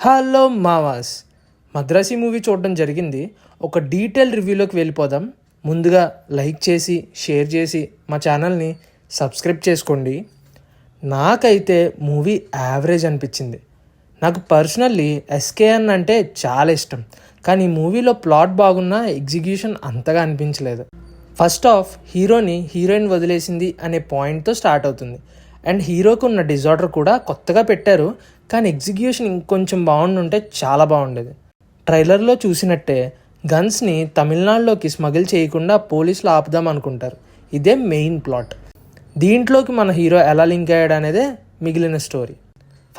Hello మావాస్. Madrasi movie చూడడం జరిగింది. ఒక డీటెయిల్ రివ్యూలోకి వెళ్ళిపోదాం. ముందుగా లైక్ చేసి షేర్ చేసి మా ఛానల్ని సబ్స్క్రైబ్ చేసుకోండి. నాకైతే మూవీ యావరేజ్ అనిపించింది. నాకు పర్సనల్లీ ఎస్కేఎన్ అంటే చాలా ఇష్టం. కానీ ఈ మూవీలో ప్లాట్ బాగున్నా ఎగ్జిక్యూషన్ అంతగా అనిపించలేదు. ఫస్ట్ ఆఫ్ హీరోని హీరోయిన్ వదిలేసింది అనే పాయింట్తో స్టార్ట్ అవుతుంది. అండ్ హీరోకి ఉన్న డిజార్డర్ కూడా కొత్తగా పెట్టారు. కానీ ఎగ్జిక్యూషన్ ఇంకొంచెం బాగుండుంటే చాలా బాగుండేది. ట్రైలర్లో చూసినట్టే గన్స్ని తమిళనాడులోకి స్మగిల్ చేయకుండా పోలీసులు ఆపుదాం అనుకుంటారు. ఇదే మెయిన్ ప్లాట్. దీంట్లోకి మన హీరో ఎలా లింక్ అయ్యాడు అనేదే మిగిలిన స్టోరీ.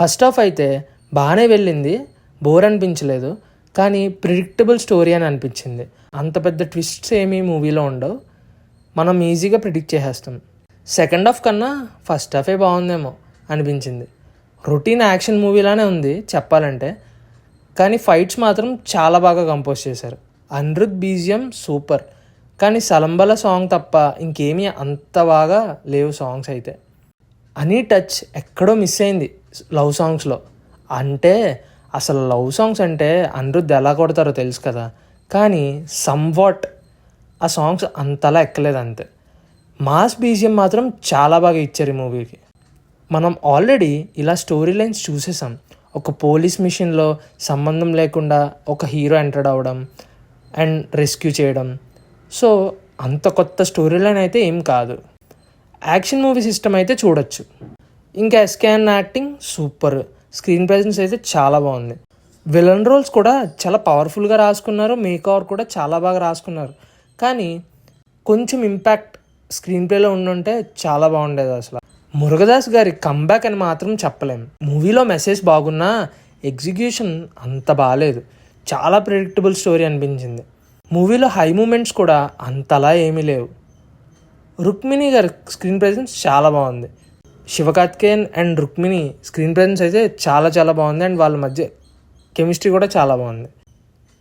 ఫస్ట్ ఆఫ్ అయితే బాగానే వెళ్ళింది బోర్ అనిపించలేదు కానీ ప్రిడిక్టబుల్ స్టోరీ అని అనిపించింది. అంత పెద్ద ట్విస్ట్స్ ఏమీ మూవీలో ఉండవు. మనం ఈజీగా ప్రిడిక్ట్ చేసేస్తాం. సెకండ్ హాఫ్ కన్నా ఫస్ట్ హాఫే బాగుందేమో అనిపించింది. రొటీన్ యాక్షన్ మూవీలానే ఉంది చెప్పాలంటే. కానీ ఫైట్స్ మాత్రం చాలా బాగా కంపోజ్ చేశారు. Anirudh BGM super. కానీ సలంబల సాంగ్ తప్ప ఇంకేమీ అంత బాగా లేవు సాంగ్స్ అయితే. అని టచ్ ఎక్కడో మిస్ అయింది లవ్ సాంగ్స్లో. అంటే అసలు లవ్ సాంగ్స్ అంటే అనిరుద్ధ్ ఎలా కొడతారో తెలుసు కదా. కానీ సమ్వాట్ ఆ సాంగ్స్ అంతలా ఎక్కలేదు అంతే. మాస్ బీజియం మాత్రం చాలా బాగా ఇచ్చారు ఈ మూవీకి. మనం ఆల్రెడీ ఇలా స్టోరీ లైన్స్ చూసేసాం. ఒక పోలీస్ మిషన్లో సంబంధం లేకుండా ఒక హీరో ఎంటర్ అవ్వడం అండ్ రెస్క్యూ చేయడం. సో అంత కొత్త స్టోరీ లైన్ అయితే ఏం కాదు. యాక్షన్ మూవీ సిస్టమ్ అయితే చూడొచ్చు. ఇంకా SKN acting super screen presence అయితే చాలా బాగుంది. విలన్ రోల్స్ కూడా చాలా పవర్ఫుల్గా రాసుకున్నారు. మేకవర్ కూడా చాలా బాగా రాసుకున్నారు. కానీ కొంచెం ఇంపాక్ట్ స్క్రీన్ ప్లేలో ఉండుంటే చాలా బాగుండేది అసలు. మురుగదాస్ గారి కంబ్యాక్ అని మాత్రం చెప్పలేం. మూవీలో మెసేజ్ బాగున్నా ఎగ్జిక్యూషన్ అంత బాగాలేదు చాలా ప్రిడిక్టబుల్ స్టోరీ అనిపించింది. మూవీలో హై మూమెంట్స్ కూడా అంతలా ఏమీ లేవు. రుక్మిణి గారి స్క్రీన్ ప్రెజెన్స్ చాలా బాగుంది. Sivakarthikeyan and Rukmini screen presence అయితే చాలా చాలా బాగుంది అండ్ వాళ్ళ మధ్య కెమిస్ట్రీ కూడా చాలా బాగుంది.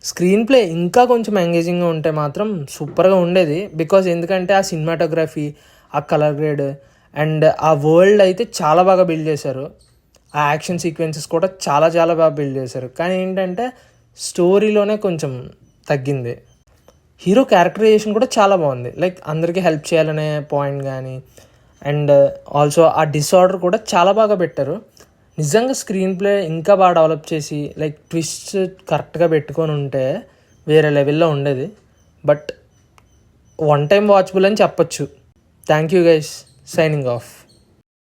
స్క్రీన్ ప్లే ఇంకా కొంచెం ఎంగేజింగ్గా ఉంటే మాత్రం సూపర్గా ఉండేది బికాజ్ ఎందుకంటే ఆ సినిమాటోగ్రఫీ ఆ కలర్ గ్రేడ్ అండ్ ఆ వరల్డ్ అయితే చాలా బాగా బిల్డ్ చేశారు. ఆ యాక్షన్ సీక్వెన్సెస్ కూడా చాలా చాలా బాగా బిల్డ్ చేశారు. కానీ ఏంటంటే స్టోరీలోనే కొంచెం తగ్గింది. హీరో క్యారెక్టరైజేషన్ కూడా చాలా బాగుంది. లైక్ అందరికీ హెల్ప్ చేయాలనే పాయింట్ కానీ అండ్ ఆల్సో ఆ డిసార్డర్ కూడా చాలా బాగా పెట్టారు. నిజంగా స్క్రీన్ ప్లే ఇంకా బాగా డెవలప్ చేసి లైక్ ట్విస్ట్ కరెక్ట్గా పెట్టుకొని ఉంటే వేరే లెవెల్లో ఉండేది. బట్ వన్ టైం వాచబుల్ అని చెప్పొచ్చు. Thank you guys. signing off.